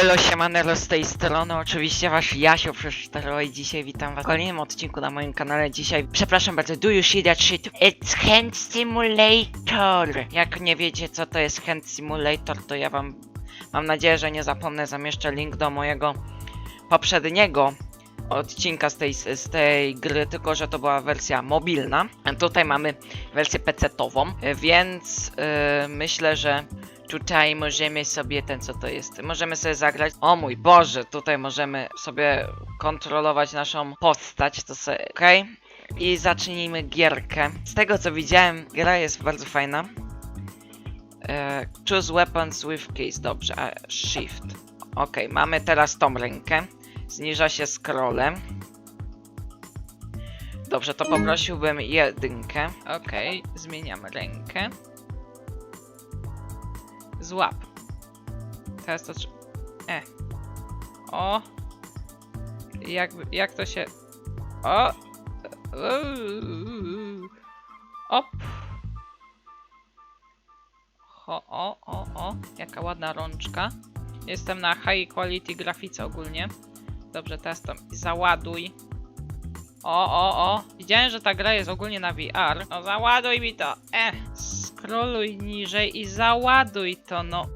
elo, siemanero z tej strony, oczywiście wasz Jasio Przesztero i dzisiaj witam was w kolejnym odcinku na moim kanale. Dzisiaj, przepraszam bardzo, do you see that shit? It's Hand Simulator! Jak nie wiecie co to jest Hand Simulator, to ja wam, mam nadzieję, że nie zapomnę, zamieszczę link do mojego poprzedniego odcinka z tej, z tej gry, tylko że to była wersja mobilna. Tutaj mamy wersję PC-tową, więc yy, myślę, że Tutaj możemy sobie ten co to jest. Możemy sobie zagrać. O mój Boże, tutaj możemy sobie kontrolować naszą postać. To sobie. Okej. I zacznijmy gierkę. Z tego co widziałem, gra jest bardzo fajna. E, choose weapons with keys. Dobrze, a shift. Okej, mamy teraz tą rękę. Zniża się scrollem. Dobrze, to poprosiłbym jedynkę. Okej, zmieniamy rękę. Złap. Teraz to E. O. Jak, jak to się... O. Op. Ho, o, o, o. Jaka ładna rączka. Jestem na high quality grafice ogólnie. Dobrze, to załaduj. O, o, o. Widziałem, że ta gra jest ogólnie na VR. No załaduj mi to. E. Scrolluj niżej i załaduj to, no.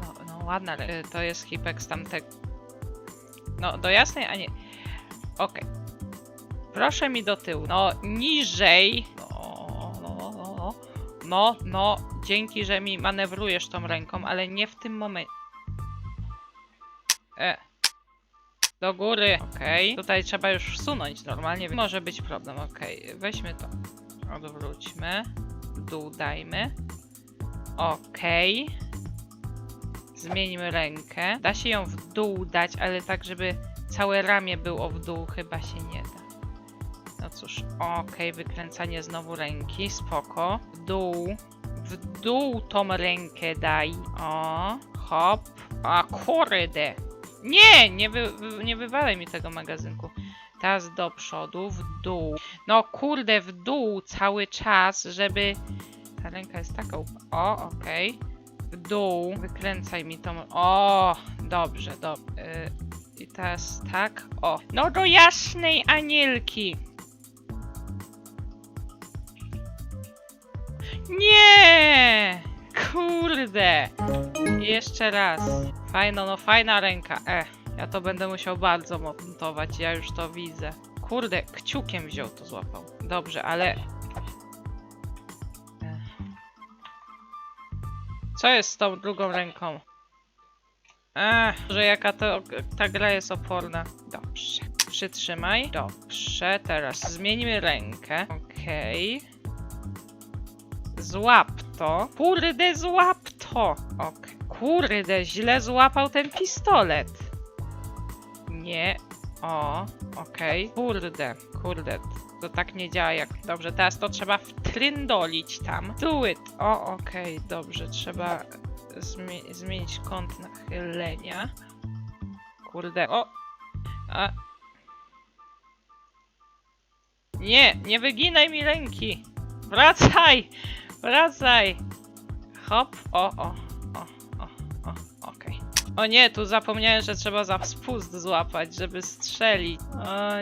No, no ładna. re- To jest hipek z tamtego. No, do jasnej, a nie. Okej. Proszę mi do tyłu. No, niżej. No, no, no, no, no. No, no, dzięki, że mi manewrujesz tą ręką, ale nie w tym momencie. E. Do góry. Okej. Tutaj trzeba już wsunąć normalnie. Może być problem. Okej. Weźmy to. Odwróćmy. W dół dajmy. Okej. Zmieńmy rękę. Da się ją w dół dać, ale tak, żeby całe ramię było w dół, chyba się nie da. No cóż, okej, wykręcanie znowu ręki, spoko. W dół. W dół tą rękę daj. O, hop. A kurde. Nie, nie, wy, nie wywalaj mi tego magazynku. Teraz do przodu, w dół. No kurde, w dół cały czas, żeby... Ta ręka jest taka... O, okej. W dół. Wykręcaj mi tą... O, dobrze, dobrze. I teraz tak, o. No do jasnej anielki. Nie! Kurde! Jeszcze raz. Fajno, no fajna ręka. E, ja to będę musiał bardzo montować, ja już to widzę. Kurde, kciukiem wziął to złapał. Dobrze, ale... E. Co jest z tą drugą ręką? Ech, że jaka to, ta gra jest oporna. Dobrze. Przytrzymaj. Dobrze, teraz zmienimy rękę. Okej. Złap to. Kurde, złap to! Ok. Kurde, źle złapał ten pistolet. Nie. O, okej. Kurde, kurde. To tak nie działa jak... Dobrze, teraz to trzeba wtryndolić tam. Do it! O, okej, dobrze. Trzeba zmie zmienić kąt nachylenia. Kurde, o! A... Nie, nie wyginaj mi ręki! Wracaj! Wracaj! Hop, o, o. O nie, tu zapomniałem, że trzeba za spust złapać, żeby strzelić. O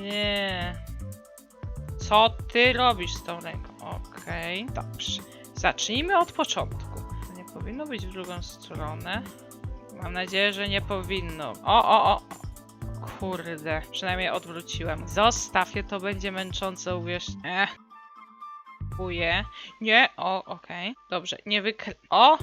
nie. Co ty robisz z tą ręką? Okej, dobrze. Zacznijmy od początku. Nie powinno być w drugą stronę. Mam nadzieję, że nie powinno. O, o, o. Kurde, przynajmniej odwróciłem. Zostaw je, to będzie męczące, uwierz. Ech. Nie, o, okej. Dobrze, nie wykrę... O!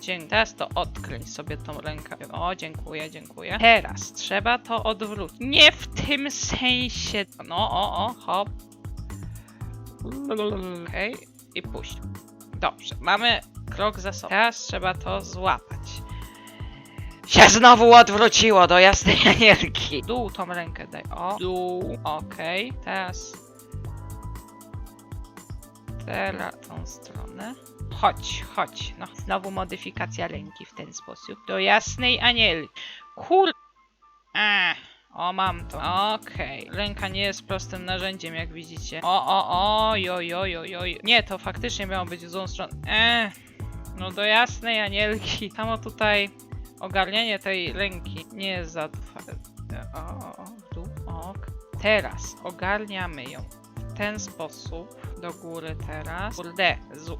Dzięki. Teraz to odkręć sobie tą rękę. O, dziękuję, dziękuję. Teraz trzeba to odwrócić. Nie w tym sensie. No, o, o, hop. Okej, i puść. Dobrze, mamy krok za sobą. Teraz trzeba to złapać. Się znowu odwróciło do jasnej anielki. Dół tą rękę daj. O, dół. Okej, teraz teraz tą stronę. Chodź, chodź. No, znowu modyfikacja ręki w ten sposób. Do jasnej anielki. Kur... Ech, o, mam to. Okej. Ręka nie jest prostym narzędziem, jak widzicie. O, o, oj, oj, oj, oj, oj. Nie, to faktycznie miało być w złą stronę. Ech, no do jasnej anielki. Samo tutaj ogarnianie tej ręki nie jest za. O, o, o, dół, ok. Teraz ogarniamy ją w ten sposób, do góry teraz. Kurde, z,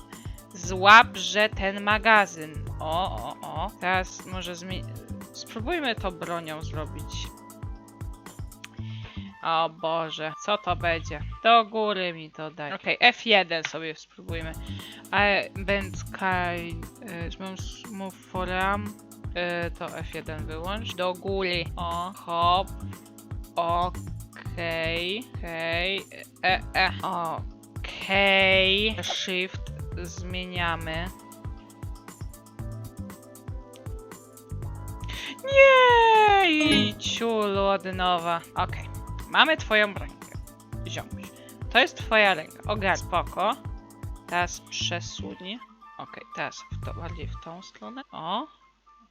złabrze ten magazyn. O, o, o. Teraz może. Spróbujmy to bronią zrobić. O Boże, co to będzie? Do góry mi to daj. Okej, F1 sobie spróbujmy. I bent kind, y, move for to F1 wyłącz. Do góry. O, hop. Okej, okej. E, e. Okej. Shift zmieniamy. Nie! I ciulu od nowa. Okej. Mamy twoją rękę. Ziomuś. To jest twoja ręka. Ogar, spoko. Teraz przesuń. Okej, teraz w to, bardziej w tą stronę. O.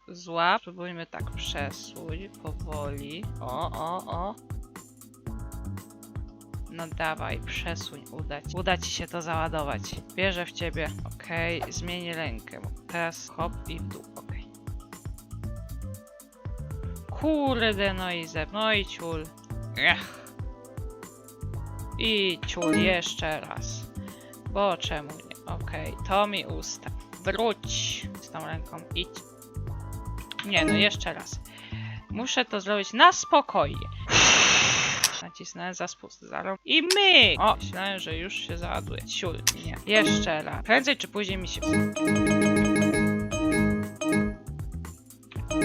Złap. Spróbujmy tak przesuń. Powoli. O, o, o. No dawaj, przesuń, uda ci. Uda ci się to załadować. Wierzę w ciebie. Okej, zmień rękę. Teraz hop i dół. Okej. Kurde, no i zep, no i ciul. Ech. I ciul jeszcze raz. Bo czemu nie? Okej, to mi usta. Wróć z tą ręką. Idź. Nie, no jeszcze raz. Muszę to zrobić na spokojnie. Nacisnąłem za spust. Zarą. I my! O, myślałem, że już się załaduje. Ciul, nie. Jeszcze raz. Prędzej czy później mi się...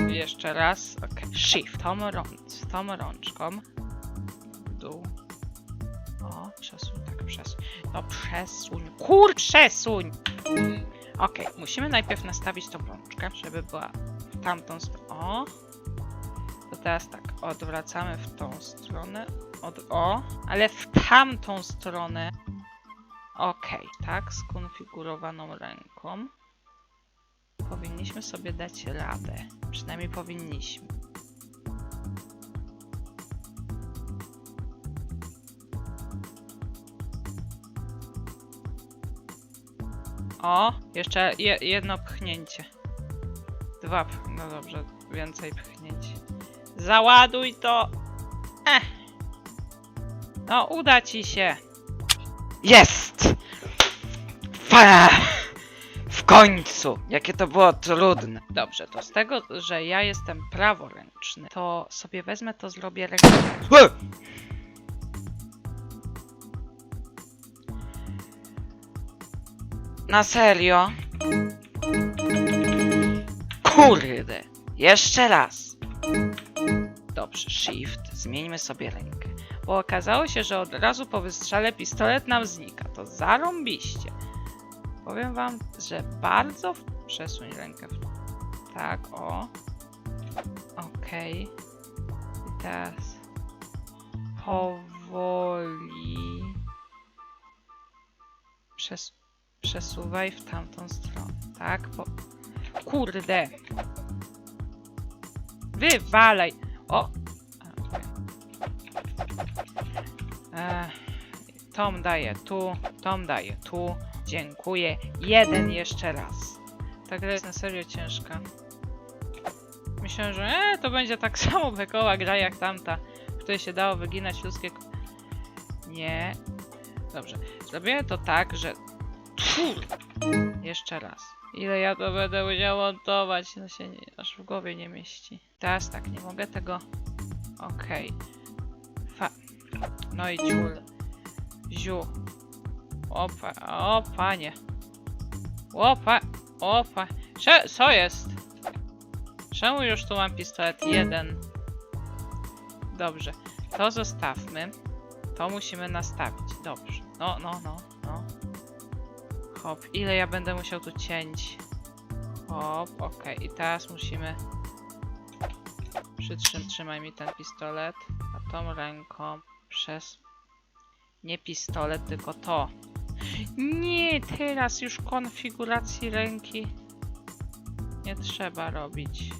Jeszcze raz. Ok. Shift. Tą, rąc, tą rączką. Dół. O, przesuń, tak przesuń. No przesuń. Kur, przesuń! Okej, musimy najpierw nastawić tą rączkę, żeby była w tamtą stronę. O! Teraz tak, odwracamy w tą stronę. Od, o, ale w tamtą stronę. Okej, tak, skonfigurowaną ręką. Powinniśmy sobie dać radę. Przynajmniej powinniśmy. O, jeszcze je, jedno pchnięcie. Dwa, no dobrze, więcej pchnięć. Załaduj to! Ech. No, uda ci się. Jest! Fa! W końcu! Jakie to było trudne. Dobrze, to z tego, że ja jestem praworęczny, to sobie wezmę to zrobię ręką. Na serio? Kurde! Jeszcze raz. Dobrze, Shift, zmieńmy sobie rękę. bo okazało się, że od razu po wystrzale pistolet nam znika. To zarąbiście. Powiem wam, że bardzo... w- Przesuń rękę. w- Tak, o. Okej. I teraz... Powoli... Przes... Przesuwaj w tamtą stronę. Tak, po... Kurde! Wywalaj! O! Ech, Tom daje tu, Tom daje tu. Dziękuję. Jeden jeszcze raz. Ta gra jest na serio ciężka. Myślałem, że e, to będzie tak samo bekowa gra jak tamta, w której się dało wyginać ludzkie... Nie. Dobrze. Zrobię to tak, że... Jeszcze raz. Ile ja to będę musiał montować? No się nie, aż w głowie nie mieści. Teraz tak, nie mogę tego... Okej. Fa... No i ciul. Ziu. Opa, o panie. Opa, opa. Cze, co jest? Czemu już tu mam pistolet jeden? Dobrze, to zostawmy. To musimy nastawić. Dobrze. No, no, no, no. Hop, ile ja będę musiał tu cięć? Hop, okej. I teraz musimy... Przytrzym, trzymaj mi ten pistolet. A tą ręką przez... Nie pistolet, tylko to. Nie, teraz już konfiguracji ręki nie trzeba robić.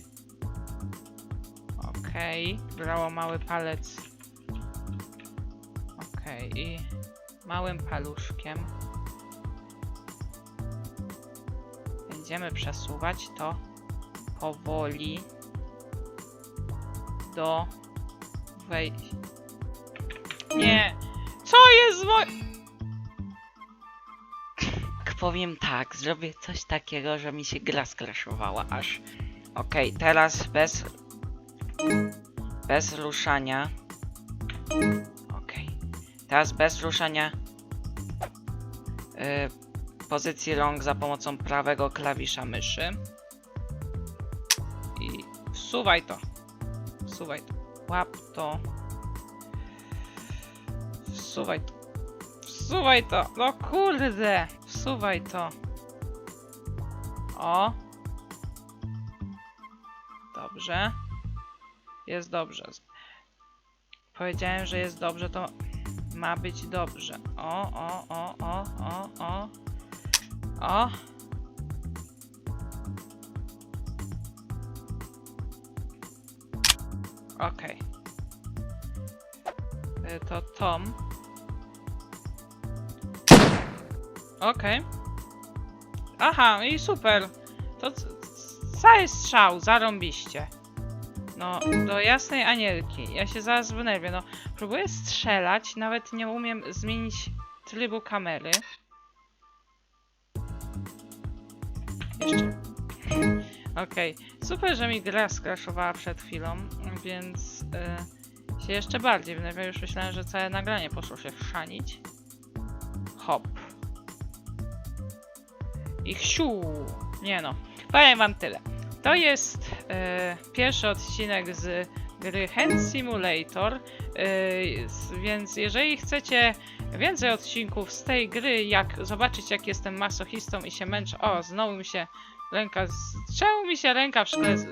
Okej, brało mały palec. Okej, i małym paluszkiem będziemy przesuwać to powoli do wejścia. Nie! Co jest z moj... Powiem tak, zrobię coś takiego, że mi się gra skraszowała aż. Okej, teraz bez... Bez ruszania. Okej. Teraz bez ruszania y, pozycji rąk za pomocą prawego klawisza myszy. I wsuwaj to. Wsuwaj to. Łap to. Wsuwaj to. Wsuwaj to. No kurde. Wsuwaj to. O. Dobrze. Jest dobrze. Powiedziałem, że jest dobrze, to ma być dobrze. O, o, o, o, o, o. O. Okej. Y, To Tom. Okej. Aha, i super. To cały strzał, zarąbiście. No, do jasnej anielki. Ja się zaraz wynerwię. No, próbuję strzelać, nawet nie umiem zmienić trybu kamery. Jeszcze. Okej, super, że mi gra skraszowała przed chwilą, więc y, się jeszcze bardziej wnerwiam. Już myślałem, że całe nagranie poszło się chrzanić. Hop. I siu. Nie no, powiem wam tyle. To jest y, pierwszy odcinek z gry Hand Simulator, y, s- więc jeżeli chcecie więcej odcinków z tej gry, jak zobaczyć jak jestem masochistą i się męczę... O, znowu mi się ręka... Z... Czemu mi się ręka w szkle... Z...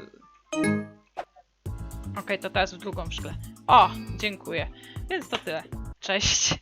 Okej, to teraz w drugą szkle. O, dziękuję. Więc to tyle. Cześć.